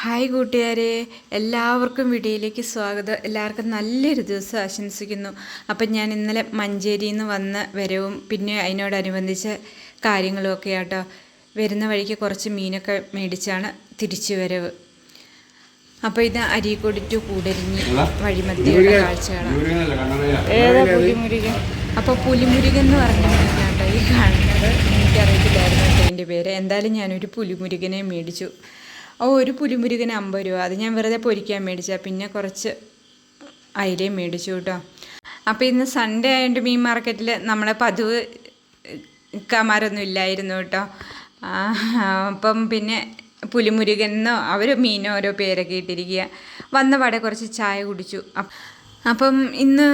Hi കൂട്ടുകാരെ എല്ലാവർക്കും വീഡിയോയിലേക്ക് സ്വാഗതം. എല്ലാവർക്കും നല്ലൊരു ദിവസം ആശംസിക്കുന്നു. അപ്പം ഞാൻ ഇന്നലെ മഞ്ചേരിയിൽ നിന്ന് വന്ന വരവും പിന്നെ അതിനോടനുബന്ധിച്ച കാര്യങ്ങളുമൊക്കെ ആട്ടോ. വരുന്ന വഴിക്ക് കുറച്ച് മീനൊക്കെ മേടിച്ചാണ് തിരിച്ചു വരവ്. അപ്പോൾ ഇത് അരി ടു കൂടരിഞ്ഞി വഴിമധ്യയുടെ കാഴ്ചകളാണ്. ഏതാ പുലിമുരുകൻ അപ്പോൾ പുലിമുരുകൻ? എന്ന് പറഞ്ഞ മീനാട്ടോ ഈ കാണുന്നത്. എനിക്കറിയത്തില്ലായിരുന്നു കേട്ടോ അതിന്റെ പേര്. എന്തായാലും ഞാനൊരു പുലിമുരുകനെ മേടിച്ചു. ഓ ഒരു പുലിമുരുകന് അമ്പത് രൂപ. അത് ഞാൻ വെറുതെ പൊരിക്കാൻ മേടിച്ചാൽ പിന്നെ കുറച്ച് അയിലയും മേടിച്ചു കേട്ടോ. അപ്പോൾ ഇന്ന് സൺഡേ ആയതുകൊണ്ട് മീൻ മാർക്കറ്റിൽ നമ്മളെ പതിവ് കമാരൊന്നും ഇല്ലായിരുന്നു കേട്ടോ. അപ്പം പിന്നെ പുലിമുരുകനെന്നോ അവർ മീനോ ഓരോ പേരൊക്കെ ഇട്ടിരിക്കുക വന്ന പാടെ കുറച്ച് ചായ കുടിച്ചു. അപ്പം ഇന്ന്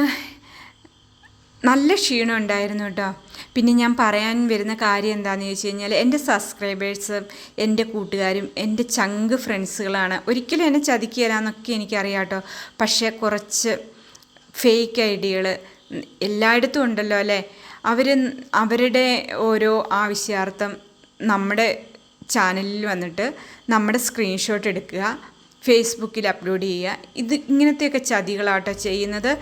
നല്ല ക്ഷീണം ഉണ്ടായിരുന്നു കേട്ടോ. പിന്നെ ഞാൻ പറയാൻ വരുന്ന കാര്യം എന്താണെന്ന് ചോദിച്ചു കഴിഞ്ഞാൽ എന്റെ സബ്സ്ക്രൈബേഴ്സും എന്റെ കൂട്ടുകാരും എന്റെ ചങ്ക് ഫ്രണ്ട്സുകളാണ് ഒരിക്കലും എന്നെ ചതിക്കുകയില്ലെന്നൊക്കെ എനിക്കറിയാം കേട്ടോ പക്ഷേ കുറച്ച് ഫേക്ക് ഐഡിയകൾ എല്ലായിടത്തും ഉണ്ടല്ലോ അല്ലേ? അവർ അവരുടെ ഓരോ ആവശ്യാർത്ഥം നമ്മുടെ ചാനലിൽ വന്നിട്ട് നമ്മുടെ സ്ക്രീൻഷോട്ട് എടുക്കുക ഫേസ്ബുക്കിൽ അപ്ലോഡ് ചെയ്യുക. ഇത് ഇങ്ങനത്തെയൊക്കെ ചതികളാട്ടോ ചെയ്യുന്നത്.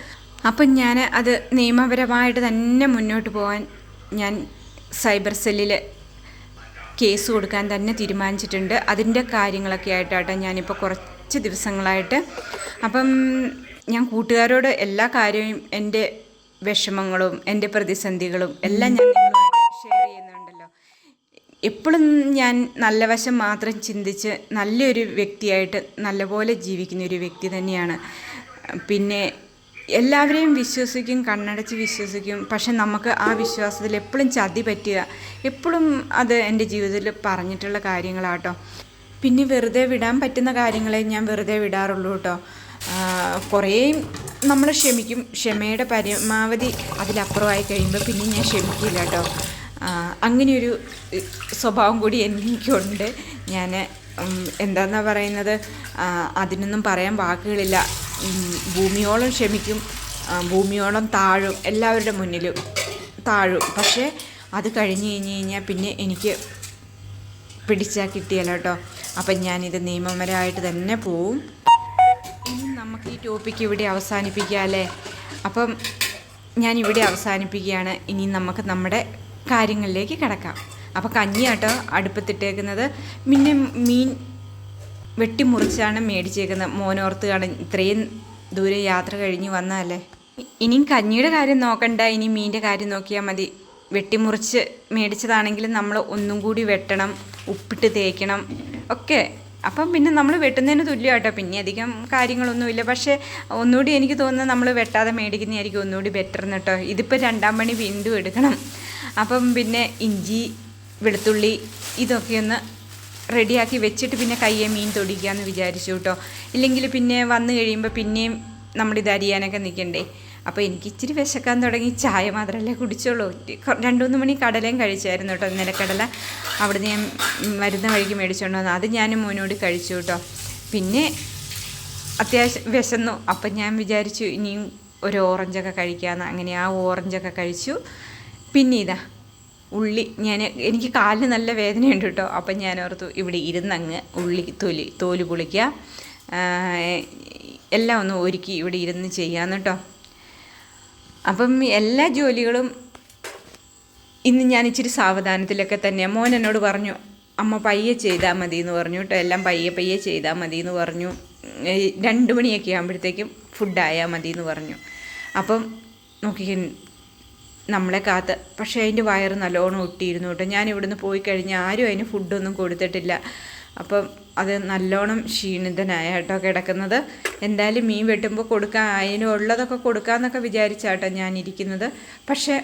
അപ്പം ഞാൻ അത് നിയമപരമായിട്ട് തന്നെ മുന്നോട്ട് പോകാൻ ഞാൻ സൈബർ സെല്ലിൽ കേസ് കൊടുക്കാൻ തന്നെ തീരുമാനിച്ചിട്ടുണ്ട്. അതിന്റെ കാര്യങ്ങളൊക്കെ ആയിട്ടാട്ടോ ഞാനിപ്പോൾ കുറച്ച് ദിവസങ്ങളായിട്ട്. അപ്പം ഞാൻ കൂട്ടുകാരോട് എല്ലാ കാര്യവും എന്റെ വിഷമങ്ങളും എന്റെ പ്രതിസന്ധികളും എല്ലാം ഞാൻ ഷെയർ ചെയ്യുന്നുണ്ടല്ലോ. എപ്പോഴും ഞാൻ നല്ല വശം മാത്രം ചിന്തിച്ച് നല്ലൊരു വ്യക്തിയായിട്ട് നല്ലപോലെ ജീവിക്കുന്ന ഒരു വ്യക്തി തന്നെയാണ്. പിന്നെ എല്ലാവരെയും വിശ്വസിക്കും കണ്ണടച്ച് വിശ്വസിക്കും. പക്ഷെ നമുക്ക് ആ വിശ്വാസത്തിൽ എപ്പോഴും ചതി പറ്റുക. എപ്പോഴും അത് എന്റെ ജീവിതത്തിൽ പറഞ്ഞിട്ടുള്ള കാര്യങ്ങളാട്ടോ. പിന്നെ വെറുതെ വിടാൻ പറ്റുന്ന കാര്യങ്ങളെ ഞാൻ വെറുതെ വിടാറുള്ളൂ കേട്ടോ കുറേ നമ്മൾ ക്ഷമിക്കും. ക്ഷമയുടെ പരമാവധി അതിലപ്പുറമായി കഴിയുമ്പോൾ പിന്നെ ഞാൻ ക്ഷമിക്കില്ല കേട്ടോ അങ്ങനെയൊരു സ്വഭാവം കൂടി എനിക്കുണ്ട്. ഞാൻ എന്താന്നാ പറയുന്നത്? അതിനൊന്നും പറയാൻ വാക്കുകളില്ല. ഭൂമിയോളം ക്ഷമിക്കും ഭൂമിയോളം താഴും എല്ലാവരുടെ മുന്നിലും താഴും. പക്ഷേ അത് കഴിഞ്ഞ് കഴിഞ്ഞ് കഴിഞ്ഞാൽ പിന്നെ എനിക്ക് പിടിച്ചാൽ കിട്ടിയല്ലോ കേട്ടോ അപ്പം ഞാനിത് നിയമപരമായിട്ട് തന്നെ പോവും. ഇനി നമുക്ക് ഈ ടോപ്പിക്ക് ഇവിടെ അവസാനിപ്പിക്കാം അല്ലേ? അപ്പം ഞാനിവിടെ അവസാനിപ്പിക്കുകയാണ്. ഇനി നമുക്ക് നമ്മുടെ കാര്യങ്ങളിലേക്ക് കിടക്കാം. അപ്പോൾ കഞ്ഞിയാട്ടോ അടുപ്പത്തിട്ടേക്കുന്നത്. പിന്നെ മീൻ വെട്ടിമുറിച്ചാണ് മേടിച്ചേക്കുന്നത്. മോനോർത്ത് കാണാൻ ഇത്രയും ദൂരെ യാത്ര കഴിഞ്ഞ് വന്നതല്ലേ? ഇനിയും കഞ്ഞിയുടെ കാര്യം നോക്കണ്ട. ഇനി മീന്റെ കാര്യം നോക്കിയാൽ മതി. വെട്ടിമുറിച്ച് മേടിച്ചതാണെങ്കിലും നമ്മൾ ഒന്നും കൂടി വെട്ടണം ഉപ്പിട്ട് തേക്കണം. ഒക്കെ. അപ്പം പിന്നെ നമ്മൾ വെട്ടുന്നതിന് തുല്യമായിട്ടോ പിന്നെ അധികം കാര്യങ്ങളൊന്നുമില്ല പക്ഷേ ഒന്നുകൂടി എനിക്ക് തോന്നുന്നത് നമ്മൾ വെട്ടാതെ മേടിക്കുന്നതായിരിക്കും ഒന്നുകൂടി ബെറ്റർ എന്ന് കേട്ടോ. ഇതിപ്പോൾ രണ്ടാം പണി വീണ്ടും എടുക്കണം. അപ്പം പിന്നെ ഇഞ്ചി വെളുത്തുള്ളി ഇതൊക്കെ ഒന്ന് റെഡിയാക്കി വെച്ചിട്ട് പിന്നെ കയ്യെ മീൻ തൊടിക്കാമെന്ന് വിചാരിച്ചു കേട്ടോ. ഇല്ലെങ്കിൽ പിന്നെ വന്നു കഴിയുമ്പോൾ പിന്നെയും നമ്മളിത് അരിയാനൊക്കെ നിൽക്കണ്ടേ അപ്പോൾ എനിക്ക് ഇച്ചിരി വിശക്കാൻ തുടങ്ങി. ചായ മാത്രമല്ലേ കുടിച്ചോളൂ. രണ്ട് മൂന്ന് മണി കടലയും കഴിച്ചായിരുന്നു കേട്ടോ നിലക്കടല അവിടുന്ന് ഞാൻ മരുന്ന് വഴിക്ക് മേടിച്ചോണ്ട് വന്നു. അത് ഞാനും മോനോട് കഴിച്ചു കേട്ടോ. പിന്നെ അത്യാവശ്യം വിശന്നു. അപ്പം ഞാൻ വിചാരിച്ചു ഇനിയും ഒരു ഓറഞ്ചൊക്കെ കഴിക്കാമെന്ന് അങ്ങനെ ആ ഓറഞ്ചൊക്കെ കഴിച്ചു. പിന്നെ ഇതാ ഉള്ളി ഞാൻ എനിക്ക് കാലിന് നല്ല വേദനയുണ്ട് കേട്ടോ. അപ്പം ഞാൻ ഓർത്തു ഇവിടെ ഇരുന്നങ്ങ് ഉള്ളി തൊലി തോൽ പൊളിക്കുക. എല്ലാം ഒന്ന് ഒരുക്കി ഇവിടെ ഇരുന്ന് ചെയ്യാന്ന് കേട്ടോ. അപ്പം എല്ലാ ജോലികളും ഇന്ന് ഞാൻ ഇച്ചിരി സാവധാനത്തിലൊക്കെ തന്നെ മോൻ എന്നോട് പറഞ്ഞു അമ്മ പയ്യെ ചെയ്താൽ മതി എന്ന് പറഞ്ഞു കേട്ടോ. എല്ലാം പയ്യെ പയ്യെ ചെയ്താൽ മതി എന്ന് പറഞ്ഞു രണ്ട് മണിയൊക്കെ ആകുമ്പോഴത്തേക്കും ഫുഡായാൽ മതി എന്ന് പറഞ്ഞു. അപ്പം നോക്കിക്കേ നമ്മളെ കാത്ത്. പക്ഷേ അതിന്റെ വയറ് നല്ലോണം ഒട്ടിയിരുന്നു കേട്ടോ. ഞാൻ ഇവിടുന്ന് പോയി കഴിഞ്ഞാൽ ആരും അതിന് ഫുഡൊന്നും കൊടുത്തിട്ടില്ല. അപ്പം അത് നല്ലോണം ക്ഷീണിതനായ കേട്ടോ കിടക്കുന്നത്. എന്തായാലും മീൻ വെട്ടുമ്പോൾ കൊടുക്കാൻ അതിനുള്ളതൊക്കെ കൊടുക്കാമെന്നൊക്കെ വിചാരിച്ചാട്ടോ ഞാനിരിക്കുന്നത് പക്ഷേ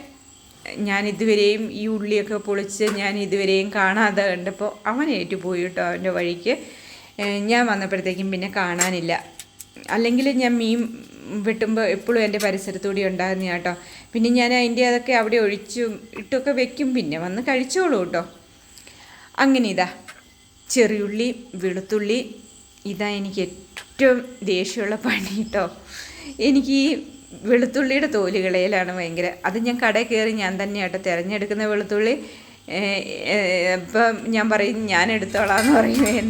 ഞാൻ ഇതുവരെയും ഈ ഉള്ളിയൊക്കെ പൊളിച്ച് ഞാൻ ഇതുവരെയും കാണാതെ കണ്ടപ്പോൾ അവൻ ഏറ്റുപോയി കേട്ടോ അവന്റെ വഴിക്ക്. ഞാൻ വന്നപ്പോഴത്തേക്കും പിന്നെ കാണാനില്ല. അല്ലെങ്കിൽ ഞാൻ മീൻ വെട്ടുമ്പോൾ എപ്പോഴും എന്റെ പരിസരത്തൂടി ഉണ്ടാകുന്ന കേട്ടോ പിന്നെ ഞാൻ അതിന്റെ അതൊക്കെ അവിടെ ഒഴിച്ചും ഇട്ടൊക്കെ വെക്കും. പിന്നെ വന്ന് കഴിച്ചോളൂ കേട്ടോ അങ്ങനെ ഇതാ. ചെറിയുള്ളി വെളുത്തുള്ളി ഇതാ എനിക്ക് ഏറ്റവും ദേഷ്യമുള്ള പണി കേട്ടോ എനിക്ക് ഈ വെളുത്തുള്ളിയുടെ തോലുകളയിലാണ് ഭയങ്കര. അത് ഞാൻ കടയിൽ കയറി ഞാൻ തന്നെയാട്ടോ തിരഞ്ഞെടുക്കുന്ന വെളുത്തുള്ളി. ഇപ്പം ഞാൻ പറയും ഞാൻ എടുത്തോളാം എന്ന് പറയും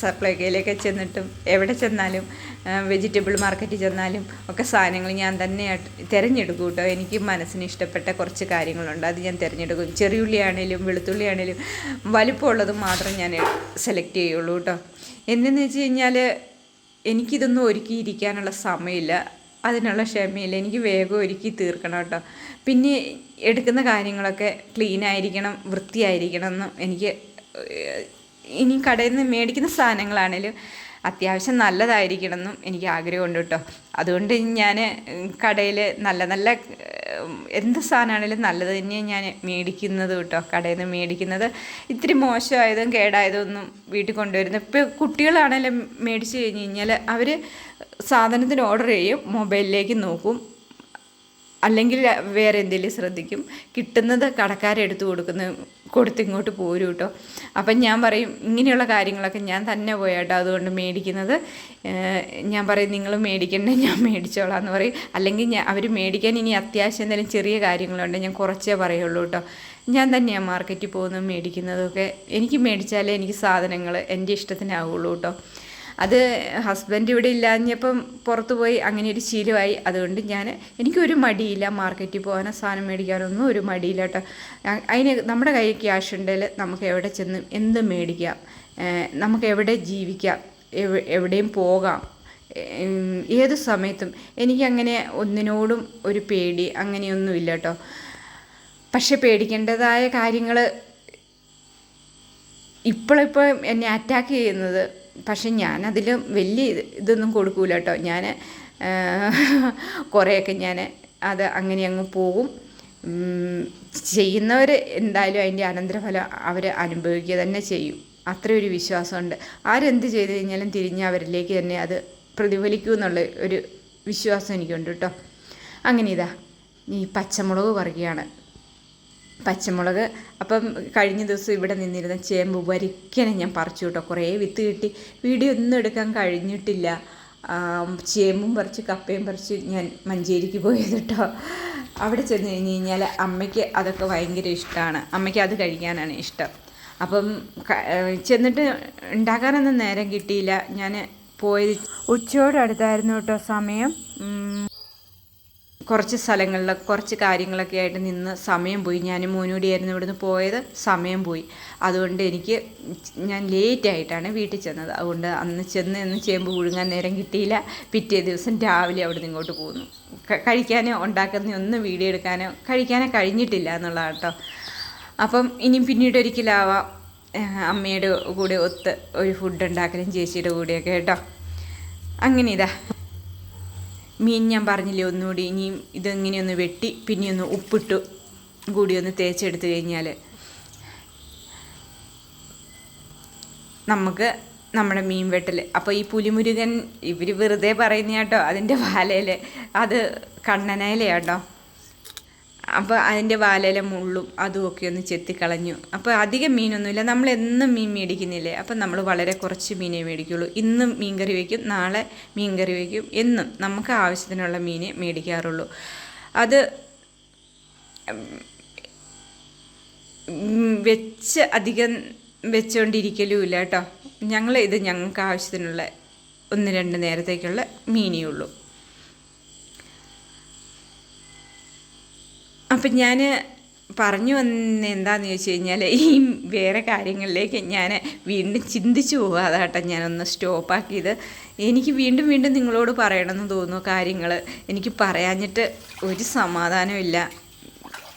സപ്ലൈക്കയിലൊക്കെ ചെന്നിട്ടും എവിടെ ചെന്നാലും വെജിറ്റബിൾ മാർക്കറ്റിൽ ചെന്നാലും ഒക്കെ സാധനങ്ങൾ ഞാൻ തന്നെ തിരഞ്ഞെടുക്കും കേട്ടോ. എനിക്ക് മനസ്സിന് ഇഷ്ടപ്പെട്ട കുറച്ച് കാര്യങ്ങളുണ്ട്. അത് ഞാൻ തിരഞ്ഞെടുക്കും. ചെറിയുള്ളി ആണെങ്കിലും വെളുത്തുള്ളി വലിപ്പമുള്ളത് മാത്രം ഞാൻ സെലക്ട് ചെയ്യുള്ളൂ കേട്ടോ. എന്തെന്ന് വെച്ച് കഴിഞ്ഞാൽ എനിക്കിതൊന്നും ഒരുക്കിയിരിക്കാനുള്ള സമയമില്ല. അതിനുള്ള ക്ഷമയില്ല. എനിക്ക് വേഗം ഒരുക്കി തീർക്കണം കേട്ടോ. പിന്നെ എടുക്കുന്ന കാര്യങ്ങളൊക്കെ ക്ലീൻ ആയിരിക്കണം വൃത്തിയായിരിക്കണം എന്നും എനിക്ക് ഇനി കടയിൽ നിന്ന് മേടിക്കുന്ന സാധനങ്ങളാണേലും അത്യാവശ്യം നല്ലതായിരിക്കണം എന്നും എനിക്ക് ആഗ്രഹമുണ്ട് കേട്ടോ. അതുകൊണ്ട് ഞാൻ കടയിൽ നല്ല നല്ല എന്ത് സാധനമാണേലും നല്ലത് തന്നെയാണ് ഞാൻ മേടിക്കുന്നത് കേട്ടോ. കടയിൽ നിന്ന് മേടിക്കുന്നത് ഇത്തിരി മോശമായതും കേടായതും ഒന്നും വീട്ടിൽ കൊണ്ടുവരുന്നത്. ഇപ്പോൾ കുട്ടികളാണേലും മേടിച്ച് കഴിഞ്ഞ് കഴിഞ്ഞാൽ അവർ സാധനത്തിന് ഓർഡർ ചെയ്യും മൊബൈലിലേക്ക് നോക്കും. അല്ലെങ്കിൽ വേറെ എന്തെങ്കിലും ശ്രദ്ധിക്കും. കിട്ടുന്നത് കടക്കാരെടുത്ത് കൊടുക്കുന്ന കൊടുത്ത് ഇങ്ങോട്ട് പോരും കേട്ടോ അപ്പം ഞാൻ പറയും ഇങ്ങനെയുള്ള കാര്യങ്ങളൊക്കെ ഞാൻ തന്നെ പോയാട്ടോ അതുകൊണ്ട് മേടിക്കുന്നത്. ഞാൻ പറയും നിങ്ങൾ മേടിക്കണ്ടേ ഞാൻ മേടിച്ചോളാം എന്ന് പറയും. അല്ലെങ്കിൽ ഞാൻ അവർ മേടിക്കാൻ ഇനി അത്യാവശ്യം എന്തെങ്കിലും ചെറിയ കാര്യങ്ങളുണ്ട് ഞാൻ കുറച്ചേ പറയുള്ളൂ കേട്ടോ ഞാൻ തന്നെയാണ് മാർക്കറ്റിൽ പോകുന്നതും മേടിക്കുന്നതൊക്കെ. എനിക്ക് മേടിച്ചാലേ എനിക്ക് സാധനങ്ങൾ എന്റെ ഇഷ്ടത്തിനാവുള്ളൂ കേട്ടോ അത് ഹസ്ബൻഡ് ഇവിടെ ഇല്ലാഞ്ഞപ്പം പുറത്ത് പോയി അങ്ങനെ ഒരു ശീലമായി. അതുകൊണ്ട് ഞാൻ എനിക്കൊരു മടിയില്ല മാർക്കറ്റിൽ പോകാനോ സാധനം മേടിക്കാനൊന്നും ഒരു മടിയില്ല കേട്ടോ. അതിന് നമ്മുടെ കയ്യിൽ ക്യാഷ് ഉണ്ടെങ്കിൽ നമുക്ക് എവിടെ ചെന്ന് എന്ത് മേടിക്കാം? നമുക്ക് എവിടെ ജീവിക്കാം? എവിടെയും പോകാം. ഏത് സമയത്തും എനിക്കങ്ങനെ ഒന്നിനോടും ഒരു പേടി അങ്ങനെയൊന്നുമില്ല കേട്ടോ. പക്ഷെ പേടിക്കേണ്ടതായ കാര്യങ്ങൾ ഇപ്പോഴിപ്പോൾ എന്നെ അറ്റാക്ക് ചെയ്യുന്നത് പക്ഷെ ഞാനതിൽ വലിയ ഇതൊന്നും കൊടുക്കൂല കേട്ടോ ഞാൻ കുറേയൊക്കെ ഞാൻ അത് അങ്ങനെ അങ്ങ് പോകും ചെയ്യുന്നവർ എന്തായാലും അതിന്റെ അനന്തരഫലം അവർ അനുഭവിക്കുക തന്നെ ചെയ്യും. അത്ര ഒരു വിശ്വാസമുണ്ട്. ആരെന്ത് ചെയ്ത് കഴിഞ്ഞാലും തിരിഞ്ഞ് അവരിലേക്ക് തന്നെ അത് പ്രതിഫലിക്കൂ എന്നുള്ള ഒരു വിശ്വാസം എനിക്കുണ്ട് കേട്ടോ. അങ്ങനെ ഇതാ ഈ പച്ചമുളക് പറിക്കുകയാണ് പച്ചമുളക്. അപ്പം കഴിഞ്ഞ ദിവസം ഇവിടെ നിന്നിരുന്ന ചേമ്പ് വരിക്കനെ ഞാൻ പറിച്ചു കേട്ടോ. കുറേ വിത്ത് കിട്ടി. വീഡിയോ ഒന്നും എടുക്കാൻ കഴിഞ്ഞിട്ടില്ല. ചേമ്പും പറിച്ച് കപ്പയും പറിച്ച് ഞാൻ മഞ്ചേരിക്ക് പോയത് കേട്ടോ. അവിടെ ചെന്ന് കഴിഞ്ഞ് കഴിഞ്ഞാൽ അമ്മയ്ക്ക് അതൊക്കെ ഭയങ്കര ഇഷ്ടമാണ്. അമ്മയ്ക്ക് അത് കഴിക്കാനാണ് ഇഷ്ടം. അപ്പം ചെന്നിട്ട് ഉണ്ടാക്കാനൊന്നും നേരം കിട്ടിയില്ല. ഞാൻ പോയത് ഉച്ചയോടടുത്തായിരുന്നു കേട്ടോ സമയം. കുറച്ച് സ്ഥലങ്ങളിൽ കുറച്ച് കാര്യങ്ങളൊക്കെ ആയിട്ട് നിന്ന് സമയം പോയി. ഞാൻ മോനൂടിയായിരുന്നു ഇവിടുന്ന് പോയത്. സമയം പോയി. അതുകൊണ്ട് എനിക്ക് ഞാൻ ലേറ്റ് ആയിട്ടാണ് വീട്ടിൽ ചെന്നത്. അതുകൊണ്ട് അന്ന് ചെന്ന് എന്ന് ചേമ്പ് പുഴുങ്ങാൻ നേരം കിട്ടിയില്ല. പിറ്റേ ദിവസം രാവിലെ അവിടെ നിന്ന് ഇങ്ങോട്ട് പോന്നു. ക- കഴിക്കാനോ ഉണ്ടാക്കുന്ന ഒന്നും വീഡിയോ എടുക്കാനോ കഴിക്കാനോ കഴിഞ്ഞിട്ടില്ല എന്നുള്ളതാണ് കേട്ടോ. അപ്പം ഇനി പിന്നീട് ഒരിക്കലാവാം അമ്മയുടെ കൂടെ ഒത്ത് ഒരു ഫുഡ് ഉണ്ടാക്കലും ചേച്ചിയുടെ കൂടെയൊക്കെ കേട്ടോ. അങ്ങനെ ഇതാ. മീൻ ഞാൻ പറഞ്ഞില്ലേ ഒന്നുകൂടി ഇനിയും ഇതെങ്ങനെയൊന്ന് വെട്ടി പിന്നെ ഒന്ന് ഉപ്പിട്ടു കൂടി ഒന്ന് തേച്ചെടുത്ത് കഴിഞ്ഞാൽ നമുക്ക് നമ്മുടെ മീൻ വെട്ടൽ അപ്പോൾ ഈ പുലിമുരുകൻ ഇവർ വെറുതെ പറയുന്ന കേട്ടോ അതിന്റെ വാലയിൽ അത് കണ്ണനയിലയാട്ടോ അപ്പോൾ അതിന്റെ വാലയിലെ മുള്ളും അതുമൊക്കെ ഒന്ന് ചെത്തിക്കളഞ്ഞു. അപ്പോൾ അധികം മീനൊന്നുമില്ല. നമ്മൾ എന്നും മീൻ മേടിക്കുന്നില്ലേ? അപ്പം നമ്മൾ വളരെ കുറച്ച് മീനേ മേടിക്കുള്ളൂ. ഇന്നും മീൻകറി വയ്ക്കും നാളെ മീൻകറി വയ്ക്കും എന്നും നമുക്ക് ആവശ്യത്തിനുള്ള മീനെ മേടിക്കാറുള്ളൂ. അത് വെച്ച് അധികം വെച്ചുകൊണ്ടിരിക്കലും ഇല്ല കേട്ടോ. ഞങ്ങൾ ഇത് ഞങ്ങൾക്ക് ആവശ്യത്തിനുള്ള ഒന്ന് രണ്ട് നേരത്തേക്കുള്ള മീനേ ഉള്ളൂ. അപ്പം ഞാൻ പറഞ്ഞു വന്ന എന്താണെന്ന് ചോദിച്ചു കഴിഞ്ഞാൽ ഈ വേറെ കാര്യങ്ങളിലേക്ക് ഞാൻ വീണ്ടും ചിന്തിച്ചു പോകുക കേട്ടോ ഞാനൊന്ന് സ്റ്റോപ്പാക്കിയത് എനിക്ക് വീണ്ടും വീണ്ടും നിങ്ങളോട് പറയണമെന്ന് തോന്നുന്നു കാര്യങ്ങൾ എനിക്ക് പറയാഞ്ഞിട്ട് ഒരു സമാധാനമില്ല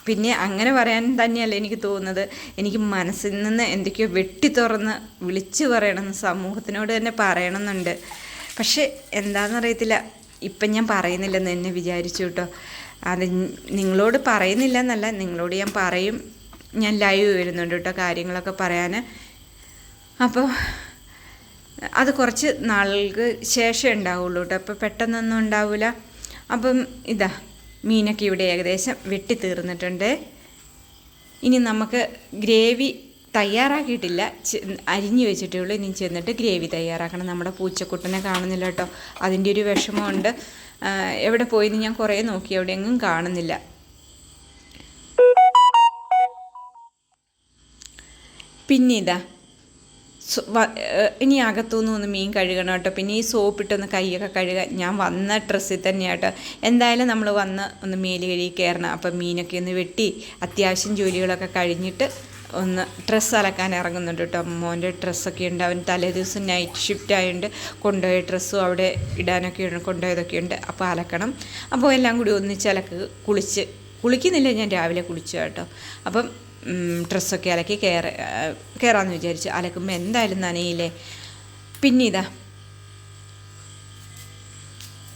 പിന്നെ അങ്ങനെ പറയാൻ തന്നെയല്ല എനിക്ക് തോന്നുന്നത്. എനിക്ക് മനസ്സിൽ നിന്ന് എന്തൊക്കെയോ വെട്ടി തുറന്ന് വിളിച്ചു പറയണമെന്ന് സമൂഹത്തിനോട് തന്നെ പറയണമെന്നുണ്ട്. പക്ഷേ എന്താണെന്നറിയത്തില്ല ഇപ്പം ഞാൻ പറയുന്നില്ലെന്ന് എന്നെ വിചാരിച്ചു കേട്ടോ. അത് നിങ്ങളോട് പറയുന്നില്ല എന്നല്ല നിങ്ങളോട് ഞാൻ പറയും. ഞാൻ ലൈവ് വരുന്നുണ്ട് കേട്ടോ കാര്യങ്ങളൊക്കെ പറയാൻ അപ്പോൾ അത് കുറച്ച് നാളുകൾക്ക് ശേഷം ഉണ്ടാവുള്ളൂ കേട്ടോ. അപ്പോൾ പെട്ടെന്നൊന്നും ഉണ്ടാവില്ല അപ്പം ഇതാ മീനൊക്കെ ഇവിടെ ഏകദേശം വെട്ടി തീർന്നിട്ടുണ്ട്. ഇനി നമുക്ക് ഗ്രേവി തയ്യാറാക്കിയിട്ടില്ല. അരിഞ്ഞു വെച്ചിട്ടേ ഉള്ളൂ. ഇനി ചെന്നിട്ട് ഗ്രേവി തയ്യാറാക്കണം. നമ്മുടെ പൂച്ചക്കുട്ടനെ കാണുന്നില്ല കേട്ടോ. അതിന്റെ ഒരു വിഷമമുണ്ട്. എവിടെ പോയിന്ന് ഞാൻ കുറേ നോക്കി എവിടെയെങ്കിലും കാണുന്നില്ല. പിന്നെ ഇതാ സോ- വ- ഇനി അകത്തുനിന്ന് ഒന്ന് മീൻ കഴുകണം കേട്ടോ. പിന്നെ ഈ സോപ്പിട്ടൊന്ന് കൈയൊക്കെ കഴുകാൻ ഞാൻ വന്ന ഡ്രസ്സിൽ തന്നെയാണ് കേട്ടോ. എന്തായാലും നമ്മൾ വന്ന് ഒന്ന് മേൽ കഴുകി കയറണം. അപ്പം മീനൊക്കെ ഒന്ന് വെട്ടി അത്യാവശ്യം ജോലികളൊക്കെ കഴിഞ്ഞിട്ട് ഒന്ന് ഡ്രസ്സ് അലക്കാൻ ഇറങ്ങുന്നുണ്ട് കേട്ടോ മോന്റെ ഡ്രസ്സൊക്കെ ഉണ്ട്. അവൻ തലേ ദിവസം നൈറ്റ് ഷിഫ്റ്റ് ആയതുകൊണ്ട് കൊണ്ടുപോയ ഡ്രസ്സും അവിടെ ഇടാനൊക്കെ കൊണ്ടുപോയതൊക്കെ ഉണ്ട്. അപ്പോൾ അലക്കണം. അപ്പോൾ എല്ലാം കൂടി ഒന്നിച്ച് അലക്ക് കുളിച്ച്. കുളിക്കുന്നില്ല ഞാൻ രാവിലെ കുളിച്ചു കേട്ടോ. അപ്പം ഡ്രസ്സൊക്കെ അലക്കി കയറ കയറാമെന്ന് വിചാരിച്ചു. അലക്കുമ്പോൾ എന്തായാലും നനയില്ലേ? പിന്നെ ഇതാ.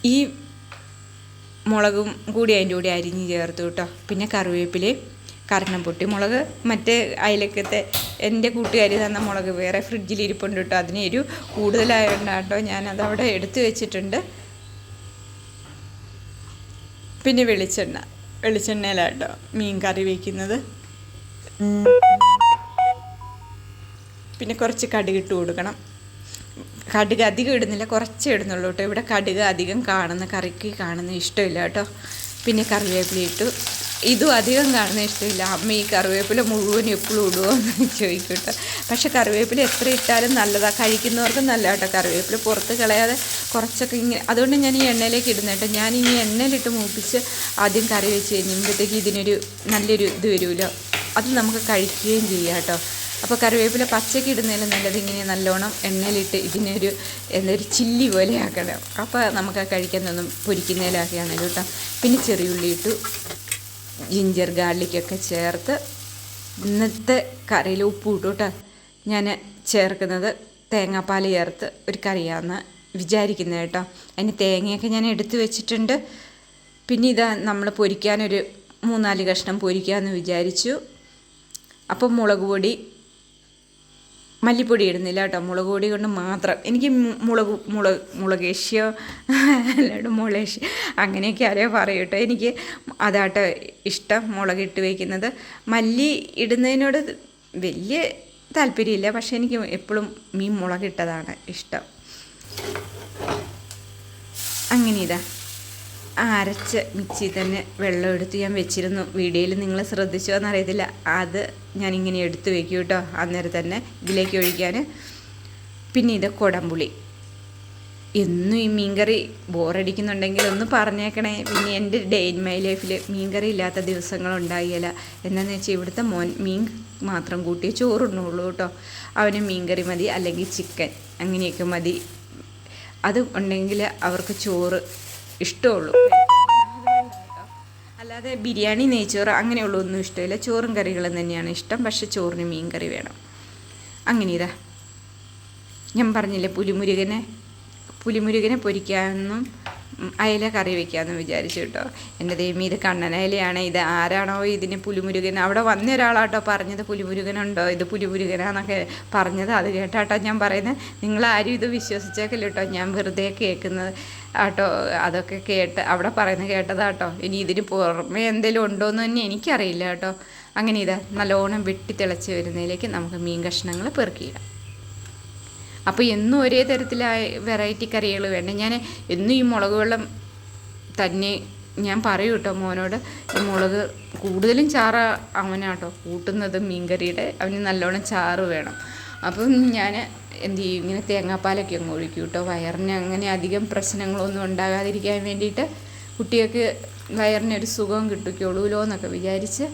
ഈ മുളകും കൂടി അതിന്റെ കൂടി അരിഞ്ഞ് ചേർത്തു കേട്ടോ പിന്നെ കറിവേപ്പിലയും കരണം പൊട്ടി. മുളക് മറ്റേ അയലക്കത്തെ എന്റെ കൂട്ടുകാരി തന്ന മുളക് വേറെ ഫ്രിഡ്ജിൽ ഇരിപ്പുണ്ട് കേട്ടോ. അതിന് ഒരു കൂടുതലായതുകൊണ്ടാട്ടോ ഞാനത് അവിടെ എടുത്തു വെച്ചിട്ടുണ്ട്. പിന്നെ വെളിച്ചെണ്ണ. വെളിച്ചെണ്ണയിലാട്ടോ മീൻ കറി വയ്ക്കുന്നത് പിന്നെ കുറച്ച് കടുക് ഇട്ട് കൊടുക്കണം. കടുക് അധികം ഇടുന്നില്ല കുറച്ചേ ഇടുന്നുള്ളൂ കേട്ടോ. ഇവിടെ കടുക് അധികം കാണുന്ന കറിക്ക് കാണുന്ന ഇഷ്ടമില്ല കേട്ടോ. പിന്നെ കറിവേപ്പില ഇട്ടു. ഇതും അധികം കാണുന്ന ഇഷ്ടമില്ല. അമ്മ ഈ കറിവേപ്പില മുഴുവൻ എപ്പോഴും ഇടുമോ എന്ന് ചോദിക്കട്ടെ. പക്ഷെ കറിവേപ്പില എത്ര ഇട്ടാലും നല്ലതാണ് കഴിക്കുന്നവർക്ക് നല്ല കേട്ടോ കറിവേപ്പില. പുറത്ത് കളയാതെ കുറച്ചൊക്കെ ഇങ്ങനെ. അതുകൊണ്ട് ഞാൻ ഈ എണ്ണയിലേക്ക് ഇടുന്നത് കേട്ടോ. ഞാൻ ഈ എണ്ണയിലിട്ട് മൂപ്പിച്ച് ആദ്യം കറി വെച്ച് കഴിയുമ്പോഴത്തേക്ക് ഇതിനൊരു നല്ലൊരു ഇത് വരുമല്ലോ. അത് നമുക്ക് കഴിക്കുകയും ചെയ്യാം കേട്ടോ. അപ്പോൾ കറിവേപ്പില പച്ചയ്ക്ക് ഇടുന്നതിലും നല്ലത് ഇങ്ങനെ നല്ലോണം എണ്ണയിലിട്ട് ഇതിനൊരു എന്തൊരു ചില്ലി പോലെ ആക്കണം. അപ്പോൾ നമുക്ക് ആ കഴിക്കാൻ തോന്നും പൊരിക്കുന്നതിലൊക്കെയാണല്ലോ കേട്ടോ. പിന്നെ ചെറിയ ഉള്ളി ഇട്ടു. ജിഞ്ചർ ഗാർലിക്കൊക്കെ ചേർത്ത് ഇന്നത്തെ കറിയിൽ ഉപ്പ് ഇട്ടു ഞാൻ ചേർക്കുന്നത് തേങ്ങാപ്പാൽ ചേർത്ത് ഒരു കറിയാണെന്ന് വിചാരിക്കുന്നത് കേട്ടോ. അതിന് തേങ്ങയൊക്കെ ഞാൻ എടുത്തു വെച്ചിട്ടുണ്ട്. പിന്നെ ഇതാ നമ്മൾ പൊരിക്കാനൊരു മൂന്നാൽ കഷ്ണം പൊരിക്കാമെന്ന് വിചാരിച്ചു. അപ്പം മുളക് പൊടി മല്ലിപ്പൊടി ഇടുന്നില്ല കേട്ടോ. മുളക് പൊടി കൊണ്ട് മാത്രം. എനിക്ക് മുളക് മുളക് മുളകേഷ്യോ അല്ലാണ്ട് മുളേഷ്യ അങ്ങനെയൊക്കെ ആരോ പറയും കേട്ടോ. എനിക്ക് അതാട്ടോ ഇഷ്ടം മുളകിട്ട് വയ്ക്കുന്നത് മല്ലി ഇടുന്നതിനോട് വലിയ താല്പര്യമില്ല. പക്ഷേ എനിക്ക് എപ്പോഴും മീൻ മുളകിട്ടതാണ് ഇഷ്ടം. അങ്ങനെ ഇതാ. അരച്ച് മിക്സി തന്നെ വെള്ളം എടുത്ത് ഞാൻ വെച്ചിരുന്നു. വീഡിയോയിൽ നിങ്ങൾ ശ്രദ്ധിച്ചോ എന്നറിയത്തില്ല. അത് ഞാനിങ്ങനെ എടുത്ത് വെക്കും കേട്ടോ. അന്നേരം തന്നെ ഇതിലേക്ക് ഒഴിക്കാൻ. പിന്നെ ഇത് കുടംപുളി. എന്നും ഈ മീൻകറി ബോറടിക്കുന്നുണ്ടെങ്കിൽ ഒന്ന് പറഞ്ഞേക്കണേ. പിന്നെ എന്റെ ഡേ ഇൻ മൈ ലൈഫിൽ മീൻകറി ഇല്ലാത്ത ദിവസങ്ങളുണ്ടായില്ല. എന്താണെന്ന് വെച്ചാൽ ഇവിടുത്തെ മോൻ മീൻ മാത്രം കൂട്ടിയേ ചോറുണ്ണുള്ളൂ കേട്ടോ. അവന് മീൻകറി മതി അല്ലെങ്കിൽ ചിക്കൻ. അങ്ങനെയൊക്കെ മതി. അത് ഉണ്ടെങ്കിൽ അവർക്ക് ചോറ് ഇഷ്ടമുള്ളൂ. അല്ലാതെ ബിരിയാണി നെയ്ച്ചോറ് അങ്ങനെയുള്ള ഒന്നും ഇഷ്ടമില്ല. ചോറും കറികളും തന്നെയാണ് ഇഷ്ടം. പക്ഷേ ചോറിന് മീൻ കറി വേണം. അങ്ങനെ ഇതാ. ഞാൻ പറഞ്ഞില്ലേ പുലിമുരുകനെ പുലിമുരുകനെ പൊരിക്കാമെന്നും ഉം, അയല കറി വെക്കാമെന്ന് വിചാരിച്ചു കേട്ടോ. എന്റെ ദൈവം ഇത് കണ്ണനയിലയാണ്. ഇത് ആരാണോ ഇതിന് പുലിമുരുകൻ? അവിടെ വന്ന ഒരാളാട്ടോ പറഞ്ഞത് പുലിമുരുകനുണ്ടോ? ഇത് പുലിമുരുകനാന്നൊക്കെ പറഞ്ഞത് അത് കേട്ടാട്ടോ ഞാൻ പറയുന്നത്. നിങ്ങളാരും ഇത് വിശ്വസിച്ചേക്കല്ലോ കേട്ടോ. ഞാൻ വെറുതെ കേൾക്കുന്നത് ആട്ടോ. അതൊക്കെ കേട്ട് അവിടെ പറയുന്നത് കേട്ടതാട്ടോ. ഇനി ഇതിന് പുറമെ എന്തെങ്കിലും ഉണ്ടോ എന്ന് തന്നെ എനിക്കറിയില്ല കേട്ടോ. അങ്ങനെ ഇതാ നല്ലോണം വെട്ടി തിളച്ച് വരുന്നതിലേക്ക് നമുക്ക് മീൻ കഷ്ണങ്ങൾ പെറുക്കിയിടാം. അപ്പോൾ എന്നും ഒരേ തരത്തിലായ വെറൈറ്റി കറികൾ വേണ്ട? ഞാൻ എന്നും ഈ മുളക് വെള്ളം തന്നെ ഞാൻ പറയൂ കേട്ടോ മോനോട്. ഈ മുളക് കൂടുതലും ചാറ് അവനാട്ടോ. കൂട്ടുന്നത് മീൻകറിയുടെ. അവന് നല്ലോണം ചാറ് വേണം. അപ്പം ഞാൻ എന്ത് ചെയ്യും? ഇങ്ങനെ തേങ്ങാപ്പാലൊക്കെ അങ്ങ് ഒഴിക്കും കേട്ടോ. വയറിന് അങ്ങനെ അധികം പ്രശ്നങ്ങളൊന്നും ഉണ്ടാകാതിരിക്കാൻ വേണ്ടിയിട്ട് കുട്ടികൾക്ക് വയറിനൊരു സുഖം കിട്ടിക്കോളൂലോ എന്നൊക്കെ വിചാരിച്ച്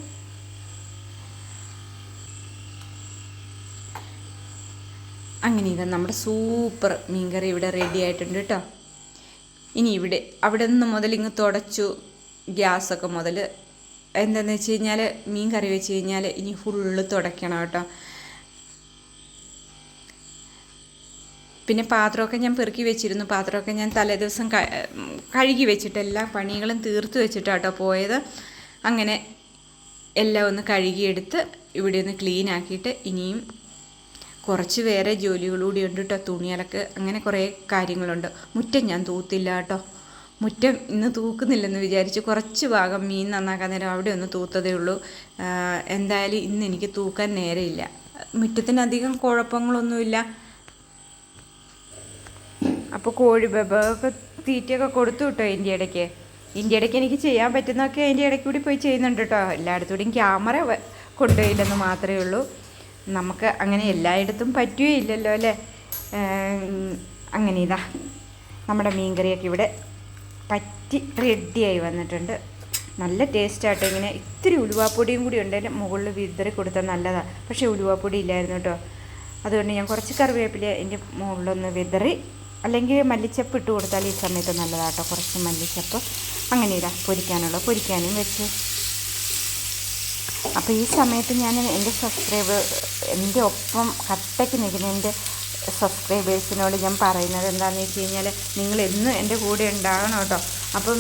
അങ്ങനെ ഇതാ നമ്മുടെ സൂപ്പർ മീൻകറി ഇവിടെ റെഡി ആയിട്ടുണ്ട് കേട്ടോ. ഇനി ഇവിടെ അവിടെ നിന്ന് മുതൽ ഇങ്ങ് തുടച്ചു ഗ്യാസൊക്കെ മുതൽ. എന്താണെന്ന് വെച്ച് കഴിഞ്ഞാൽ മീൻ കറി വെച്ച് കഴിഞ്ഞാൽ ഇനി ഫുള്ള് തുടയ്ക്കണം കേട്ടോ. പിന്നെ പാത്രമൊക്കെ ഞാൻ പെറുക്കി വെച്ചിരുന്നു. പാത്രമൊക്കെ ഞാൻ തലേദിവസം കഴുകി വെച്ചിട്ട് എല്ലാ പണികളും തീർത്ത് വെച്ചിട്ടാട്ടോ പോയത്. അങ്ങനെ എല്ലാം ഒന്ന് കഴുകിയെടുത്ത് ഇവിടെ ഒന്ന് ക്ലീൻ ആക്കിയിട്ട് ഇനിയും കുറച്ച് വേറെ ജോലികളൂടി ഉണ്ട് കേട്ടോ തുണിയലക്ക് അങ്ങനെ കുറേ കാര്യങ്ങളുണ്ട്. മുറ്റം ഞാൻ തൂത്തില്ല കേട്ടോ മുറ്റം ഇന്ന് തൂക്കുന്നില്ലെന്ന് വിചാരിച്ച് കുറച്ച് ഭാഗം മീൻ നന്നാക്കാൻ നേരം അവിടെ ഒന്ന് തൂത്തതേ ഉള്ളൂ. എന്തായാലും ഇന്ന് എനിക്ക് തൂക്കാൻ നേരമില്ല മുറ്റത്തിനധികം കുഴപ്പങ്ങളൊന്നുമില്ല. അപ്പോൾ കോഴി ബബൊക്കെ തീറ്റയൊക്കെ കൊടുത്തു കേട്ടോ ഇതിന്റെ ഇടയ്ക്ക്. ഇതിന്റെ ഇടയ്ക്ക് എനിക്ക് ചെയ്യാൻ പറ്റുന്നതൊക്കെ അതിന്റെ ഇടയ്ക്ക് കൂടി പോയി ചെയ്യുന്നുണ്ട് കേട്ടോ കൂടി ക്യാമറ കൊണ്ടുപോയില്ലെന്ന് മാത്രമേ ഉള്ളൂ. നമുക്ക് അങ്ങനെ എല്ലായിടത്തും പറ്റുകയില്ലല്ലോ അല്ലേ? അങ്ങനെ ഇതാ. നമ്മുടെ മീൻകറിയൊക്കെ ഇവിടെ പറ്റി റെഡിയായി വന്നിട്ടുണ്ട്. നല്ല ടേസ്റ്റാട്ടോ ഇങ്ങനെ. ഇത്തിരി ഉലുവാപ്പൊടിയും കൂടി ഉണ്ടെങ്കിൽ മുകളിൽ വിതറി കൊടുത്താൽ നല്ലതാണ് പക്ഷേ ഉലുവാപ്പൊടി ഇല്ലായിരുന്നു കേട്ടോ. അതുകൊണ്ട് ഞാൻ കുറച്ച് കറിവേപ്പില എന്റെ മുകളിലൊന്ന് വിതറി. അല്ലെങ്കിൽ മല്ലിച്ചപ്പ് ഇട്ട് കൊടുത്താൽ ഈ സമയത്ത് നല്ലതാട്ടോ. കുറച്ച് മല്ലിച്ചപ്പ്. അങ്ങനെ ഇതാ പൊരിക്കാനുള്ള പൊരിക്കാനും വെച്ച്. അപ്പോൾ ഈ സമയത്ത് ഞാൻ എന്റെ സബ്സ്ക്രൈബ് എന്റെ ഒപ്പം കട്ടയ്ക്ക് നിൽക്കുന്ന എന്റെ സബ്സ്ക്രൈബേഴ്സിനോട് ഞാൻ പറയുന്നത് എന്താണെന്ന് വെച്ച് കഴിഞ്ഞാൽ നിങ്ങൾ എന്നും എന്റെ കൂടെ ഉണ്ടാകണം കേട്ടോ. അപ്പം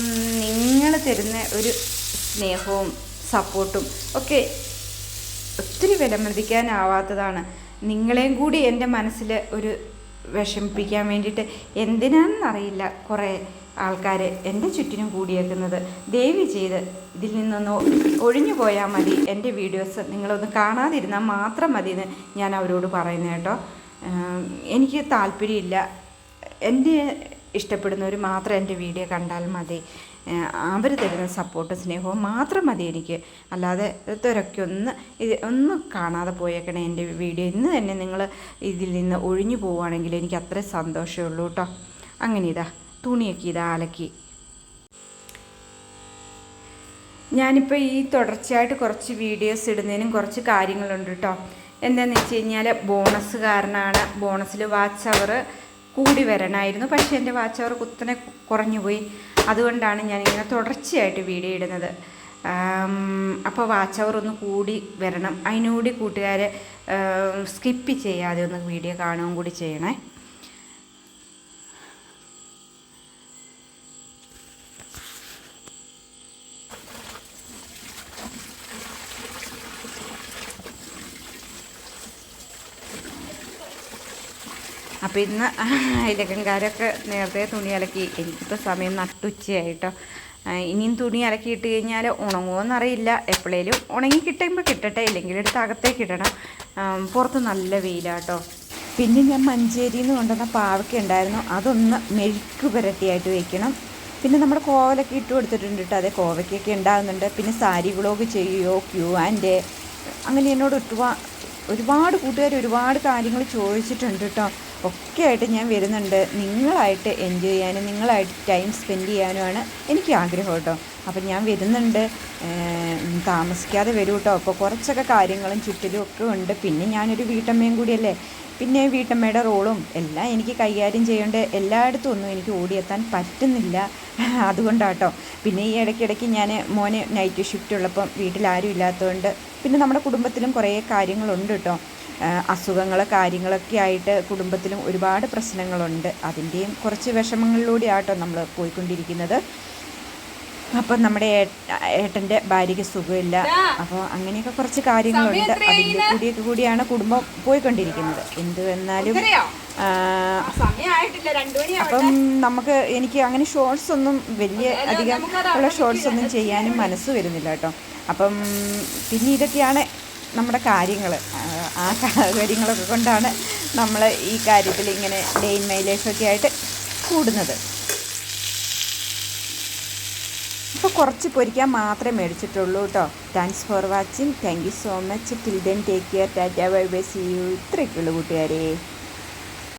നിങ്ങൾ തരുന്ന ഒരു സ്നേഹവും സപ്പോർട്ടും ഒക്കെ ഒത്തിരി വിലമതിക്കാനാവാത്തതാണ്. നിങ്ങളെയും കൂടി എന്റെ മനസ്സിൽ ഒരു വിഷമിപ്പിക്കാൻ വേണ്ടിയിട്ട് എന്തിനാണെന്നറിയില്ല. കുറേ ആൾക്കാർ എന്റെ ചുറ്റിനും കൂടിയേക്കുന്നത്. ദയവ് ചെയ്ത് ഇതിൽ നിന്നൊന്ന് ഒഴിഞ്ഞു പോയാൽ മതി. എന്റെ വീഡിയോസ് നിങ്ങളൊന്ന് കാണാതിരുന്നാൽ മാത്രം മതി എന്ന് ഞാൻ അവരോട് പറയുന്നത് കേട്ടോ. എനിക്ക് താല്പര്യമില്ല. എന്റെ ഇഷ്ടപ്പെടുന്നവർ മാത്രം എന്റെ വീഡിയോ കണ്ടാൽ മതി. അവർ തരുന്ന സപ്പോർട്ടും സ്നേഹവും മാത്രം മതി എനിക്ക്. അല്ലാതെ ഇതൊരൊക്കെ ഒന്ന് ഇത് ഒന്ന് കാണാതെ പോയേക്കണേ എന്റെ വീഡിയോ. ഇന്ന് തന്നെ നിങ്ങൾ ഇതിൽ നിന്ന് ഒഴിഞ്ഞു പോവുകയാണെങ്കിൽ എനിക്ക് അത്രേ സന്തോഷമേ ഉള്ളൂ കേട്ടോ. അങ്ങനെ ഇതാ. തുണിയൊക്കെ ഇതാ അലക്കി. ഞാനിപ്പോൾ ഈ തുടർച്ചയായിട്ട് കുറച്ച് വീഡിയോസ് ഇടുന്നതിനും കുറച്ച് കാര്യങ്ങളുണ്ട് കേട്ടോ എന്താണെന്ന് വെച്ച് കഴിഞ്ഞാൽ ബോണസ് കാരണമാണ് ബോണസിൽ വാച്ച് അവർ കൂടി വരണമായിരുന്നു പക്ഷേ എന്റെ വാച്ച് അവർ കുത്തനെ കുറഞ്ഞു പോയി. അതുകൊണ്ടാണ് ഞാനിങ്ങനെ തുടർച്ചയായിട്ട് വീഡിയോ ഇടുന്നത്. അപ്പോൾ വാച്ച് അവർ ഒന്ന് കൂടി വരണം. അതിനുകൂടി കൂട്ടുകാരെ സ്കിപ്പ് ചെയ്യാതെ ഒന്ന് വീഡിയോ കാണുകയും കൂടി ചെയ്യണേ. അപ്പോൾ ഇന്ന് അയലക്കൻകാരൊക്കെ നേരത്തെ തുണി അലക്കി. എനിക്കിപ്പോൾ സമയം നട്ടുച്ചയായിട്ടോ ഇനിയും തുണി അലക്കിയിട്ട് കഴിഞ്ഞാൽ ഉണങ്ങുമോയെന്നറിയില്ല എപ്പോഴേലും ഉണങ്ങി കിട്ടുമ്പോൾ കിട്ടട്ടെ ഇല്ലെങ്കിൽ എടുത്ത് അകത്തേക്ക് ഇടണം. പുറത്ത് നല്ല വെയിലാട്ടോ. പിന്നെ ഞാൻ മഞ്ചേരിയിൽ നിന്ന് കൊണ്ടുവന്ന പാവയ്ക്ക ഉണ്ടായിരുന്നു. അതൊന്ന് മെഴുക്ക് പുരട്ടിയായിട്ട് വെക്കണം. പിന്നെ നമ്മുടെ കോവലൊക്കെ ഇട്ട് കൊടുത്തിട്ടുണ്ട് കേട്ടോ അതേ കോവയ്ക്കൊക്കെ ഉണ്ടാകുന്നുണ്ട് പിന്നെ സാരി വ്ളോഗ് ചെയ്യുമോ ക്യൂ ആൻഡ് അങ്ങനെ എന്നോട് ഒരുപാ ഒരുപാട് കൂട്ടുകാർ ഒരുപാട് കാര്യങ്ങൾ ചോദിച്ചിട്ടുണ്ട് കേട്ടോ ഒക്കെ ആയിട്ട് ഞാൻ വരുന്നുണ്ട്. നിങ്ങളായിട്ട് എൻജോയ് ചെയ്യാനും നിങ്ങളായിട്ട് ടൈം സ്പെൻഡ് ചെയ്യാനുമാണ് എനിക്ക് ആഗ്രഹം കേട്ടോ. അപ്പം ഞാൻ വരുന്നുണ്ട്. താമസിക്കാതെ വരൂ കേട്ടോ. അപ്പോൾ കുറച്ചൊക്കെ കാര്യങ്ങളും ചുറ്റിലും ഒക്കെ ഉണ്ട്. പിന്നെ ഞാനൊരു വീട്ടമ്മയും കൂടിയല്ലേ. പിന്നെ വീട്ടമ്മയുടെ റോളും എല്ലാം എനിക്ക് കൈകാര്യം ചെയ്യേണ്ട എല്ലായിടത്തും ഒന്നും എനിക്ക് ഓടിയെത്താൻ പറ്റുന്നില്ല. അതുകൊണ്ടാട്ടോ പിന്നെ ഈ ഇടയ്ക്കിടയ്ക്ക് ഞാൻ മോന് നൈറ്റ് ഷിഫ്റ്റ് ഉള്ളപ്പം വീട്ടിലാരും ഇല്ലാത്തതുകൊണ്ട് പിന്നെ നമ്മുടെ കുടുംബത്തിലും കുറേ കാര്യങ്ങളുണ്ട് കേട്ടോ. അസുഖങ്ങൾ കാര്യങ്ങളൊക്കെ ആയിട്ട് കുടുംബത്തിലും ഒരുപാട് പ്രശ്നങ്ങളുണ്ട്. അതിന്റെയും കുറച്ച് വിഷമങ്ങളിലൂടെയാട്ടോ നമ്മൾ പോയിക്കൊണ്ടിരിക്കുന്നത്. അപ്പം നമ്മുടെ ഏട്ട- ഏട്ടന്റെ ഭാര്യയ്ക്ക് സുഖമില്ല. അപ്പോൾ അങ്ങനെയൊക്കെ കുറച്ച് കാര്യങ്ങളുണ്ട്. അതിന്റെ കൂടിയൊക്കെ കൂടിയാണ് കുടുംബം പോയിക്കൊണ്ടിരിക്കുന്നത്. എന്ത് വന്നാലും അപ്പം നമുക്ക് എനിക്ക് അങ്ങനെ ഷോർട്സ് ഒന്നും വലിയ അധികം ഉള്ള ഷോർട്സ് ഒന്നും ചെയ്യാനും മനസ്സ് വരുന്നില്ല കേട്ടോ. അപ്പം പിന്നെ ഇതൊക്കെയാണ് നമ്മുടെ കാര്യങ്ങൾ ആ കാര്യങ്ങളൊക്കെ കൊണ്ടാണ് നമ്മൾ ഈ കാര്യത്തിൽ ഇങ്ങനെ ഡെയിൻ ഇൻ ആയിട്ട് കൂടുന്നത്. ഇപ്പോൾ കുറച്ച് പൊരിക്കാൻ മാത്രമേ മേടിച്ചിട്ടുള്ളൂ കേട്ടോ thanks for watching thank you so much till then take care tata bye bye see you ഇത്രയൊക്കെയുള്ളൂ കൂട്ടുകാരെ.